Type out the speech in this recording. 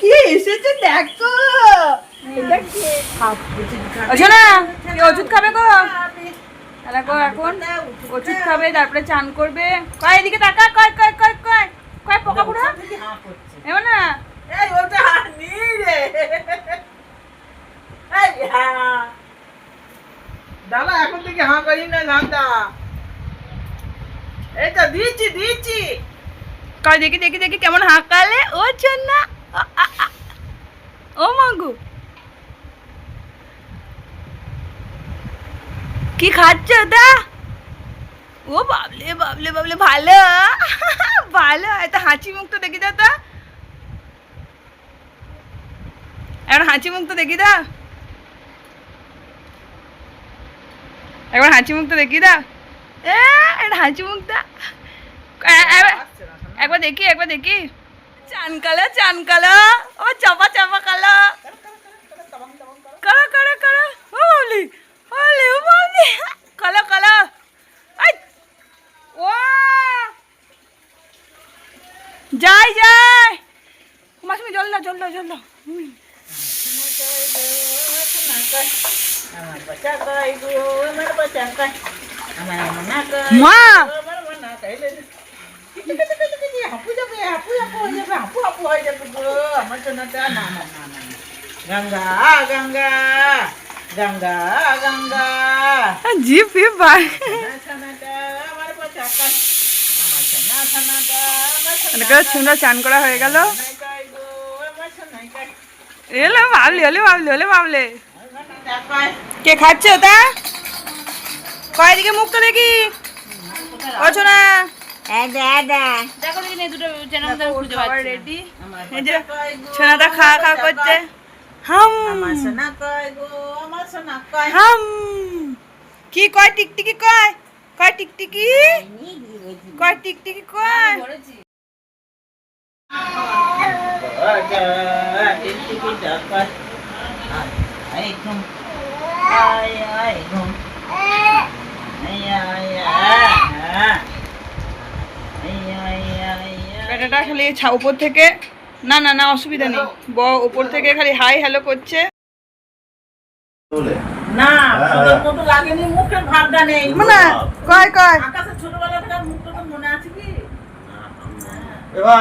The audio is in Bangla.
কে খাবে গো? ওষুধ খাবে, তারপরে চান করবে। কয়, এদিকে তাকা, কয় কয় কয় কয় কয় পোকা পুরা? এমন না? ওটা রে দাদা, এখন থেকে হাঁ করি না ধান্দা এই তো দিচ্ছি দিচ্ছি। কয় দেখি দেখি দেখি, কেমন হাঁকালে? ও চন্না ও মাগু। কি খাচ্ছ ওটা ও বাবলে বাবলে বাবলে, ভালো। ভালো এত হাঁচি মুখ তো দেখি দাও তো। এখন হাঁচি মুখ তো দেখি দাও একবার হাঁচি মুখ তো দেখি দা। এটা হাঁচি মুখ দা এ- এ- আসছে না, একবার দেখি একবার দেখি। চান কালো চান কালো। ও চাপা চাপা কালো। করো করো করো ও বাবলি ওলে ও বাবলি। কালো কালো। ও। যাই যাই। মাসমি জল দাও জল দাও জল দাও। হুম। আমার বাচ্চা কই গো আমার বাচ্চা কই আমার মনা কই মা আমার মনা কই লে হাপু যাবে হাপু হাপু হয়ে যাবে হাপু হাপু হয়ে যাবে গো আমার জন্য না না না না না। গঙ্গা গঙ্গা গঙ্গা গঙ্গা জিপ ফিপ ভাই সোনা সোনাটা আমার বাচ্চা কই আমার সোনা সোনাটা আমার সোনা এটাকে সুন্দর চান করা হয়ে গেল সোনাই কই গো আমার সোনাই কই এলে ভাবলি হলে ভাবলি হলে ভাবলে আমার সোনা কই কে খাচ্ছে ওটা? কয় দিকে মুখটা দেখি। ওছো না। দেখো দেখি দুটো চ্যানেল খুঁজে পাচ্ছি রেডি আমার এই যে বাচ্চা কই গো ছোনাটা খাওয়া খাওয়া করছে কি কয়, টিকটিকি কয়? কয়, টিকটিকি? কয় টিকটিকি কয়? বেটাটা খালি উপর থেকে। না না না অসুবিধা নেই। ব উপর থেকে খালি হাই হ্যালো করছে। না লাগেনি মুখের ভাবটা নেই। না কয় কয়? আকাশে ছোটবেলা থেকে মুখটা তো মনে আছে কি? এবার